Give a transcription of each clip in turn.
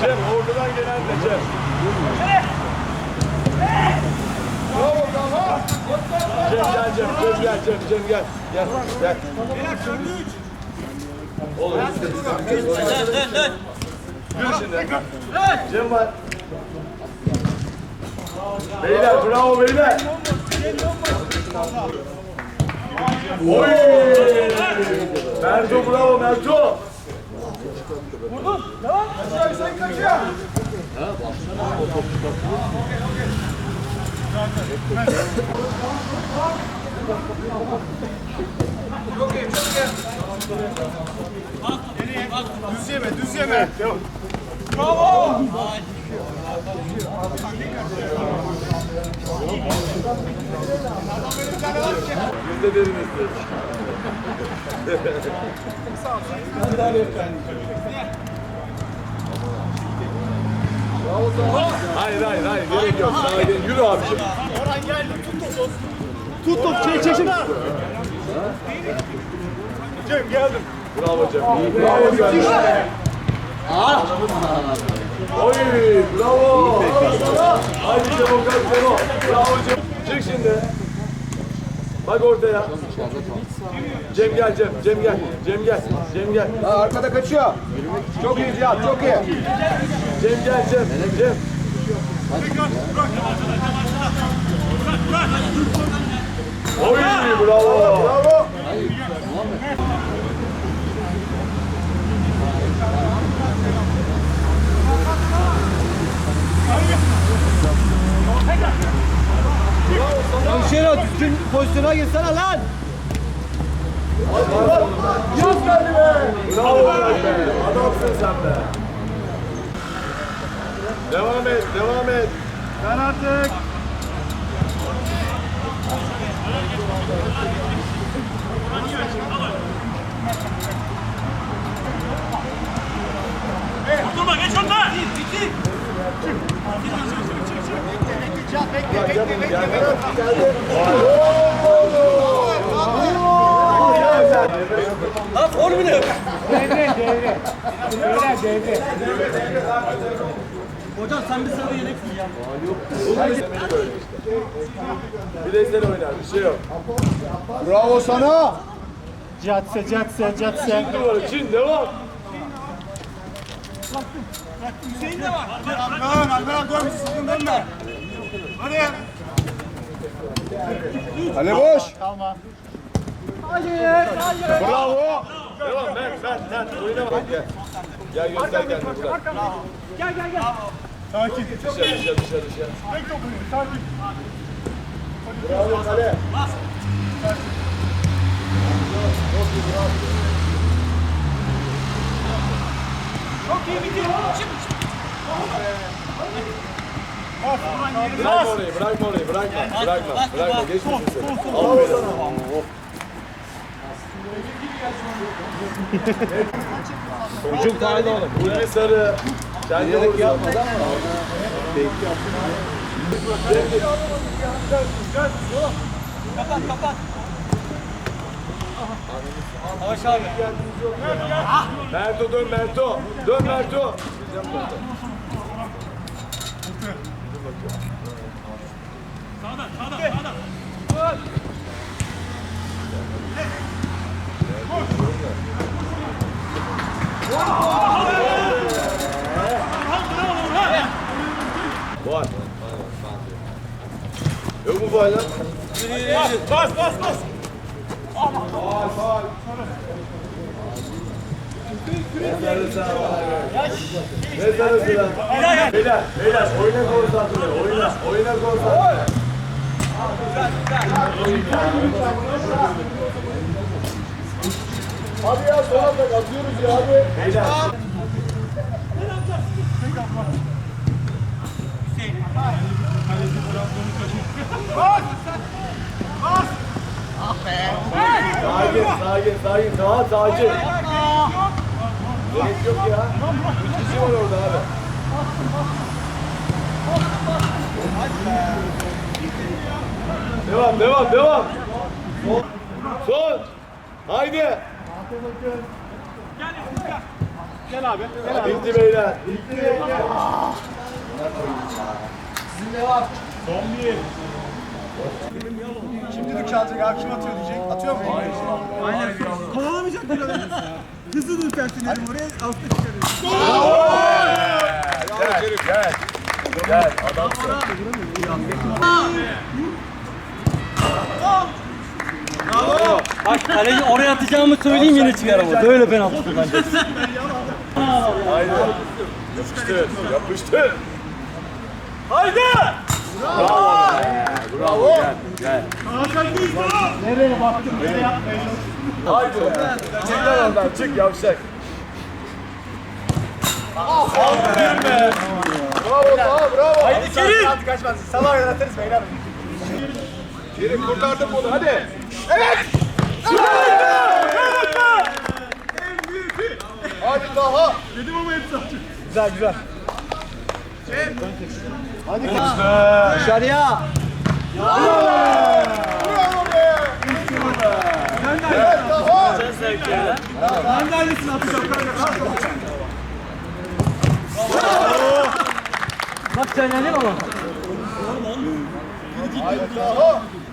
Cem ortadan gelen de Cem. Cem gel Cem, Cem gel Cem, Cem gel. Gel, gel. Olur. Yürü şimdi. Cem var. Beyler bravo beyler. Oy! Merto bravo. Düz yeme, düz yeme. Biz de derin istiyoruz. Hayır hayır hayır gerek yok. Gerek- Yürü abiciğim. Orhan geldi, tut topu. Tut topu, çek çek. Cem geldim. Bravo Cem. Bravo Cem. Oy bravo. Haydi Cem Okan Cem. Bravo Cem. Çık şimdi. Bak ortaya. Cem gel Cem. Cem gel. Cem gel. Cem gel. Ha, arkada kaçıyor. Çok iyi Cihat, çok iyi. Cem gel Cem. Cem. Oy bravo. Bravo. Hemşire pozisyona girsene lan. Bravo be. Adamsın sen be. Devam et, devam et. Ben artık. Durma geç ondan. Lan formülü. Hocam sen bir sarı yedeksin ya. Bireysel oynar, bir şey yok. Bravo sana. Catse, catse, catse. Çin numara, Çin devam. Alperan, Alperan dön, sıkın dönme. Hadi. Kale boş. Kalma. Bravo. Devam, Mert, Mert, Mert. Oyna bak gel. Gel göster kendini bırak. Sakin. Dışarı, dışarı, dışarı, dışarı. Tek topu, sakin. Bravo kale. Bırakma orayı, bırakma orayı, bırakma. Bırakma, bırakma. Geçmişsin seni. Aferin. Hücum kaydı oğlum. Ulvi sarı. Sen de vursun. yapmadı ama. Kapat kapat. Savaş abi. Merto dön Merto. Dön Merto. Sağdan sağdan sağdan. Var. Yok mu faal lan? Bas bas bas. Ne sarısı lan? Beyler, beyler oyuna konsantre, oyuna, oyuna konsantre. Hadi ya sola bak atıyoruz ya hadi. Beyler. Sakin, sakin, sakin. Daha sakin. Gerek yok ya. Üç kişi var orada abi. Devam, devam, devam. Son. Haydi. Gel abi. Gel abi. Bitti beyler. Bitti beyler. Şimdi dükkü atacak abi kim atıyor diyecek. Atıyor mu? Kovalamayacaklar adamı. Hızlı dürtersin dedim oraya. Altta çıkarıyorsun. Gel, gel. Gel, adamsın. Bak kaleci oraya atacağımı söyleyeyim yine çıkaramadı. Böyle penaltı bence. Haydi. Yapıştır, yapıştır. Haydi. Bravo. Bravo. Gel, gel. Nereye baktın? Nereye yapmaya Haydi. Çık lan oradan, çık yavşak. Aferin be. Bravo, bravo, bravo. Haydi Kerim. Hadi kaçmaz. Sabah yaratırız beyler. Kerim kurtardın bunu hadi. Evet. Hadi daha. Dedim ama hepsi açık. Güzel güzel. Hadi Dışarıya. Bravo be. Evet daha. Ben de aynısını atacağım kanka. Bak sen ne ama. Hadi daha.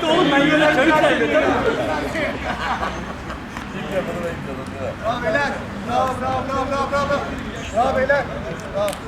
be. Bravo beyler. Bravo bravo bravo bravo. Bravo beyler. Bravo.